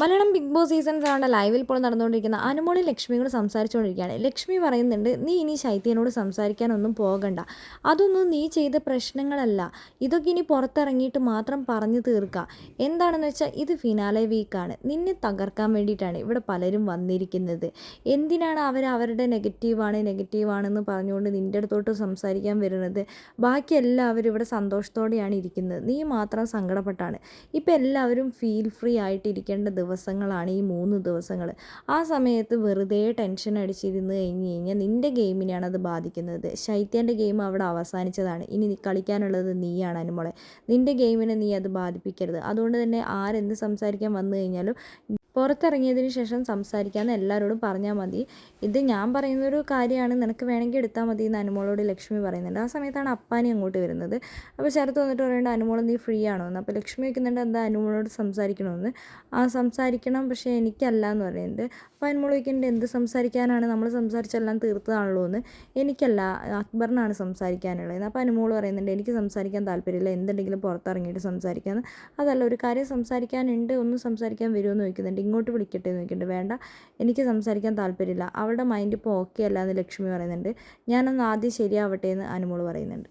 Malayalam big boss season സെവന്റെ ലൈവിൽ ഇപ്പോൾ നടന്നുകൊണ്ടിരിക്കുന്ന അനുമോളി ലക്ഷ്മിയോട് സംസാരിച്ചുകൊണ്ടിരിക്കുകയാണ്. ലക്ഷ്മി പറയുന്നുണ്ട് നീ ഇനി ശൈത്യനോട് സംസാരിക്കാനൊന്നും പോകണ്ട. അതൊന്നും നീ ചെയ്ത പ്രശ്നങ്ങളല്ല. ഇതൊക്കെ ഇനി പുറത്തിറങ്ങിയിട്ട് മാത്രം പറഞ്ഞു തീർക്കുക എന്താണെന്ന് വെച്ചാൽ ഇത് ഫിനാലെ വീക്കാണ് നിന്നെ തകർക്കാൻ വേണ്ടിയിട്ടാണ് ഇവിടെ പലരും വന്നിരിക്കുന്നത്. എന്തിനാണ് അവർ അവരുടെ നെഗറ്റീവാണ് നെഗറ്റീവാണെന്ന് പറഞ്ഞുകൊണ്ട് നിന്റെ അടുത്തോട്ട് സംസാരിക്കാൻ വരുന്നത്? ബാക്കി എല്ലാവരും ഇവിടെ സന്തോഷത്തോടെയാണ് ഇരിക്കുന്നത്. നീ മാത്രം സങ്കടപ്പെട്ടാണ്. ഇപ്പം എല്ലാവരും ഫീൽ ഫ്രീ ആയിട്ട് ഇരിക്കേണ്ട ദിവസങ്ങളാണ് ഈ മൂന്ന് ദിവസങ്ങൾ ആ സമയത്ത് വെറുതെ ടെൻഷൻ അടിച്ചിരുന്ന് കഴിഞ്ഞ് കഴിഞ്ഞാൽ നിന്റെ ഗെയിമിനെയാണ് അത് ബാധിക്കുന്നത്. ശൈത്യന്റെ ഗെയിം അവിടെ അവസാനിച്ചതാണ്. ഇനി കളിക്കാനുള്ളത് നീയാണ് അനുമോളെ. നിന്റെ ഗെയിമിനെ നീ അത് ബാധിപ്പിക്കരുത്. അതുകൊണ്ട് തന്നെ ആരെന്ത് സംസാരിക്കാൻ വന്നു കഴിഞ്ഞാലും പുറത്തിറങ്ങിയതിന് ശേഷം സംസാരിക്കാമെന്ന് എല്ലാവരോടും പറഞ്ഞാൽ മതി. ഇത് ഞാൻ പറയുന്നൊരു കാര്യമാണ്. നിനക്ക് വേണമെങ്കിൽ എടുത്താൽ മതി എന്ന് അനുമോളോട് ലക്ഷ്മി പറയുന്നുണ്ട്. ആ സമയത്താണ് അപ്പാനി അങ്ങോട്ട് വരുന്നത്. അപ്പോൾ ശരത്ത് വന്നിട്ട് പറയേണ്ട അനുമോൾ നീ ഫ്രീ ആണോ? എന്ന്. അപ്പോൾ ലക്ഷ്മി വയ്ക്കുന്നുണ്ട് എന്താ അനുമോളോട് സംസാരിക്കണമെന്ന്? ആ സംസാരിക്കണം. പക്ഷേ എനിക്കല്ല എന്ന് പറയുന്നുണ്ട്. അപ്പോൾ അനുമോൾ വയ്ക്കുന്നുണ്ട് എന്ത് സംസാരിക്കാനാണ്? നമ്മൾ സംസാരിച്ചെല്ലാം തീർത്തതാണല്ലോ എന്ന്. എനിക്കല്ല. അക്ബറിനാണ് സംസാരിക്കാനുള്ളത് അപ്പോൾ അനുമോൾ പറയുന്നുണ്ട് എനിക്ക് സംസാരിക്കാൻ താല്പര്യമില്ല. എന്തുണ്ടെങ്കിലും പുറത്തിറങ്ങിയിട്ട് സംസാരിക്കാമെന്ന് അതല്ല ഒരു കാര്യം സംസാരിക്കാനുണ്ട് ഒന്ന് സംസാരിക്കാൻ വരുമോ? എന്ന് ചോദിക്കുന്നുണ്ട്. ഇങ്ങോട്ട് വിളിക്കട്ടെ എന്ന് ചോദിക്കുന്നുണ്ട്. വേണ്ട എനിക്ക് സംസാരിക്കാൻ താല്പര്യമില്ല. അവളുടെ മൈൻഡ് ഇപ്പോൾ ഓക്കെ അല്ല എന്ന് ലക്ഷ്മി പറയുന്നുണ്ട്. ഞാനൊന്ന് ആദ്യം ശരിയാവട്ടെ എന്ന് അനുമോൾ പറയുന്നുണ്ട്.